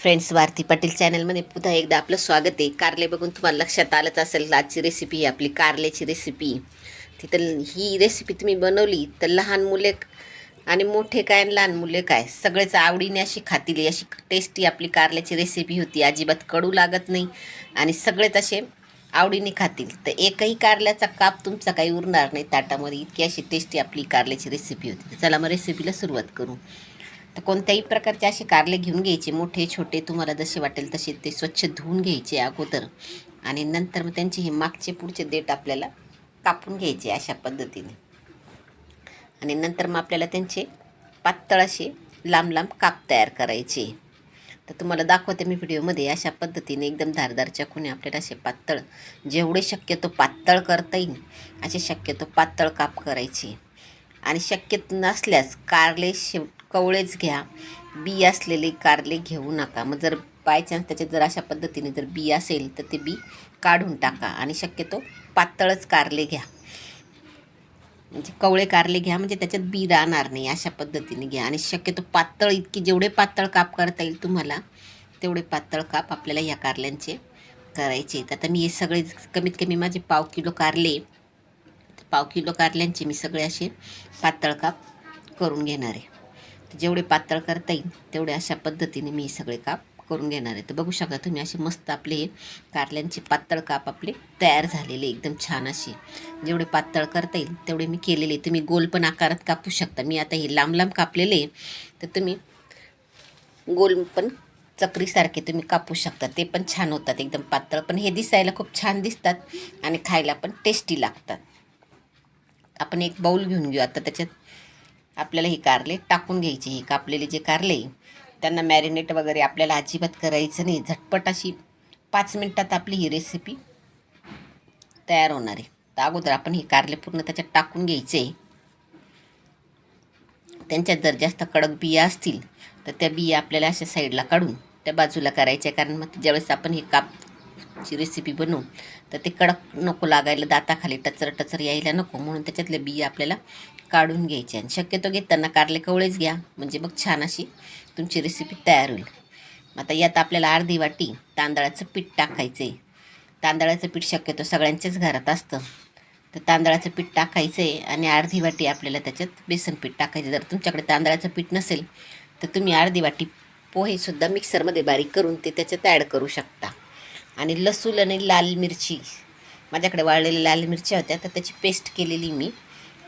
Friends Bharti Patil चॅनलमध्ये पुन्हा एकदा आपलं स्वागत आहे. कारले बघून तुम्हाला लक्षात आलंच असेल आजची रेसिपी आपली कारल्याची रेसिपी तिथं ही रेसिपी तुम्ही बनवली तर लहान मुले आणि मोठे काय आणि लहान मुले काय? सगळेच आवडीने अशी खातील अशी टेस्टी आपली कारल्याची रेसिपी होती. अजिबात कडू लागत नाही आणि सगळेच असे आवडीने खातील. तर एकही कारल्याचा काप तुमचा काही उरणार नाही. ताटामध्ये इतकी अशी टेस्टी आपली कारल्याची रेसिपी होती. चला मग रेसिपीला सुरुवात करू. तर कोणत्याही प्रकारचे असे कारले घेऊन घ्यायचे मोठे छोटे तुम्हाला जसे वाटेल तसे ते स्वच्छ धुवून घ्यायचे अगोदर. आणि नंतर मग त्यांचे हे मागचे पुढचे देठ आपल्याला कापून घ्यायचे अशा पद्धतीने. आणि नंतर मग आपल्याला त्यांचे पातळ असे लांब लांब काप तयार करायचे. तर तुम्हाला दाखवते मी व्हिडिओमध्ये अशा पद्धतीने एकदम धारदारच्या चाकूने आपल्याला असे पातळ जेवढे शक्यतो पातळ करता येईल असे शक्यतो पातळ काप करायचे. आणि शक्य नसल्यास कारले शेव कवळेच घ्या. बी असलेले कारले घेऊ नका. मग जर बाय चान्स त्याच्यात जर अशा पद्धतीने जर बी असेल तर ते बी काढून टाका. आणि शक्यतो पातळच कारले घ्या. म्हणजे कवळे कारले घ्या. म्हणजे त्याच्यात बी राहणार नाही. अशा पद्धतीने घ्या. आणि शक्यतो पातळ इतकी जेवढे पातळ काप करता येईल तुम्हाला तेवढे पातळ काप आपल्याला या कारल्यांचे करायचे तर आता मी हे सगळे कमीत कमी माझे पाव किलो कारले पाव किलो कारल्यांचे मी सगळे असे पातळ काप करून घेणार आहे. जेवढे पातळ करता येईल तेवढे अशा पद्धतीने मी सगळे काप करून घेणार आहे. तर बघू शकता तुम्ही असे मस्त आपले हे कारल्यांचे पातळ काप आपले तयार झालेले एकदम छान असे. जेवढे पातळ करता येईल तेवढे मी केलेले तुम्ही गोल पण आकारात कापू शकता. मी आता हे लांब लांब कापलेले तर तुम्ही गोल पण चक्रीसारखे तुम्ही कापू शकता. ते पण छान होतात एकदम पातळ. पण हे दिसायला खूप छान दिसतात आणि खायला पण टेस्टी लागतात. आपण एक बाऊल घेऊन घेऊ. आता त्याच्यात आपल्याला हे कारले टाकून घ्यायचे हे कापलेले जे कारले त्यांना मॅरिनेट वगैरे आपल्याला अजिबात करायचं नाही. झटपट अशी पाच मिनटात आपली ही रेसिपी तयार होणार आहे. तर अगोदर आपण हे कारले पूर्ण त्याच्यात टाकून घ्यायचे. त्यांच्यात जर जास्त कडक बिया असतील तर त्या बिया आपल्याला अशा साईडला काढून त्या बाजूला करायच्या. कारण मग ज्यावेळेस आपण हे कापची रेसिपी बनवू तर ते कडक नको लागायला दाताखाली टचर टचर यायला नको. म्हणून त्याच्यातल्या बिया आपल्याला काढून घ्यायची आणि शक्यतो घेताना कारले कवळेच घ्या. म्हणजे मग छान अशी तुमची रेसिपी तयार होईल. आता यात आपल्याला अर्धी वाटी तांदळाचं पीठ टाकायचं आहे तांदळाचं पीठ शक्यतो सगळ्यांच्याच घरात असतं. तर तांदळाचं पीठ टाकायचं आहे आणि अर्धी वाटी आपल्याला त्याच्यात बेसन पीठ टाकायचं. जर तुमच्याकडे तांदळाचं पीठ नसेल तर तुम्ही अर्धी वाटी पोहेसुद्धा मिक्सरमध्ये बारीक करून ते त्याच्यात ॲड करू शकता. आणि लसूण आणि लाल मिरची माझ्याकडे वाळलेल्या लाल मिरच्या होत्या तर त्याची पेस्ट केलेली मी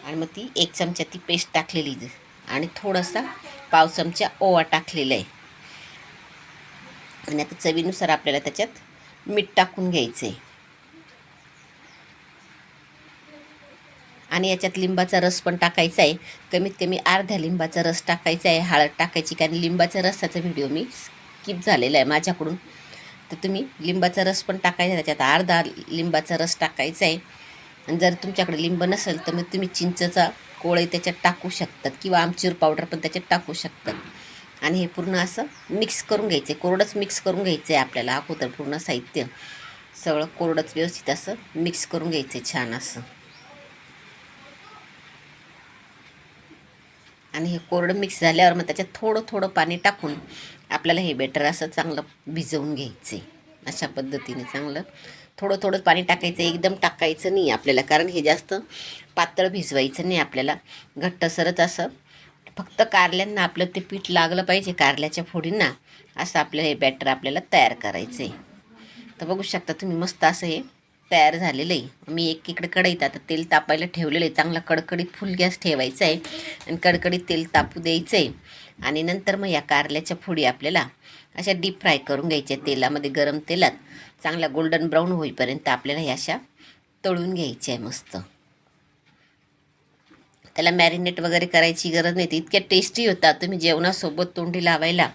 आणि मग ती एक चमचा ती पेस्ट टाकलेली आणि थोडासा पाव चमचा ओवा टाकलेला आहे. आणि आता चवीनुसार आपल्याला त्याच्यात मीठ टाकून घ्यायचं आहे आणि याच्यात लिंबाचा रस पण टाकायचा आहे. कमीत कमी अर्ध्या लिंबाचा रस टाकायचा आहे. हळद टाकायची कारण लिंबाच्या रसाचा व्हिडिओ मी स्किप झालेला आहे माझ्याकडून. तर तुम्ही लिंबाचा रस पण टाकायचा आहे. त्याच्यात अर्धा लिंबाचा रस टाकायचा आहे. आणि जर तुमच्याकडे लिंब नसेल तर मग तुम्ही चिंचचा कोळे त्याच्यात टाकू शकतात किंवा आमचूर पावडर पण त्याच्यात टाकू शकतात. आणि हे पूर्ण असं मिक्स करून घ्यायचं. आहे कोरडंच मिक्स करून घ्यायचं आहे आपल्याला अगोदर पूर्ण साहित्य. सगळं कोरडंच व्यवस्थित असं मिक्स करून घ्यायचं आहे छान असं. आणि हे कोरडं मिक्स झाल्यावर मग त्याच्यात थोडं थोडं पाणी टाकून आपल्याला हे बेटर असं चांगलं भिजवून घ्यायचं आहे अशा पद्धतीने चांगलं थोडं थोडं पाणी टाकायचं एकदम टाकायचं नाही आपल्याला कारण हे जास्त पातळ भिजवायचं नाही आपल्याला. घट्टसरच असं. फक्त कारल्यांना आपलं ते पीठ लागलं पाहिजे कारल्याच्या फोडींना. असं आपलं हे बॅटर आपल्याला तयार करायचं आहे तर बघू शकता तुम्ही मस्त असं हे तयार झालेलं आहे. मी एक इकडे कढईत आता तेल तापायला ठेवलेलं आहे. चांगला कडकडीत फुल गॅस ठेवायचा आहे आणि कडकडीत तेल तापू द्यायचं आहे आणि नंतर मग या कारल्याच्या फोडी आपल्याला अशा डीप फ्राय करून घ्यायच्या तेलामध्ये गरम तेलात. चांगला गोल्डन ब्राऊन होईपर्यंत आपल्याला ह्या अशा तळून घ्यायच्या आहे मस्त. त्याला मॅरिनेट वगैरे करायची गरज नाही. इतक्या टेस्टी होतात तुम्ही जेवणासोबत तोंडी लावायला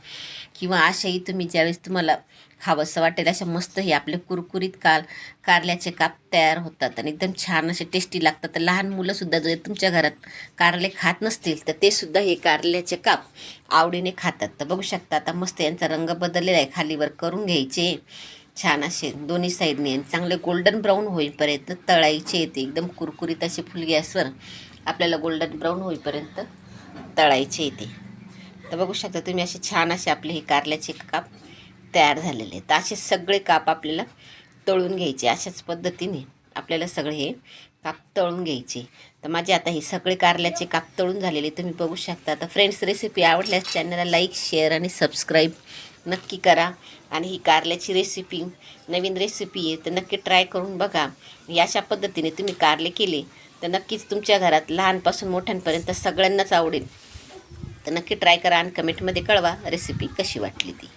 किंवा अशाही तुम्ही ज्यावेळेस तुम्हाला खावंसं वाटेल अशा मस्त हे आपले कुरकुरीत कार कारल्याचे काप तयार होतात आणि एकदम छान असे टेस्टी लागतात. तर लहान मुलंसुद्धा जर तुमच्या घरात कारले खात नसतील तर ते सुद्धा हे कारल्याचे काप आवडीने खातात. तर बघू शकता आता मस्त यांचा रंग बदललेला आहे. खालीवर करून घ्यायचे. छान असे दोन्ही साईडने चांगले गोल्डन ब्राऊन होईपर्यंत तळायचे येते. एकदम कुरकुरीत असे फुल गॅसवर आपल्याला गोल्डन ब्राऊन होईपर्यंत तळायचे येते. तर बघू शकता तुम्ही असे छान असे आपले हे कारल्याचे काप तयार झालेले आहेत. तर असे सगळे काप आपल्याला तळून घ्यायचे. अशाच पद्धतीने आपल्याला सगळे हे काप तळून घ्यायचे. तर माझे आता हे सगळे कारल्याचे काप तळून झालेले तुम्ही बघू शकता. तर फ्रेंड्स रेसिपी आवडल्यास चॅनलला लाईक शेअर आणि सबस्क्राईब नक्की करा. आणि ही कारल्याची रेसिपी नवीन रेसिपी आहे तर नक्की ट्राय करून बघा. अशा पद्धतीने तुम्ही कारले केले तर नक्कीच तुमच्या घरात लहानपासून मोठ्यांपर्यंत सगळ्यांनाच आवडेल. तर नक्की ट्राय करा आणि कमेंटमध्ये कळवा रेसिपी कशी वाटली ती.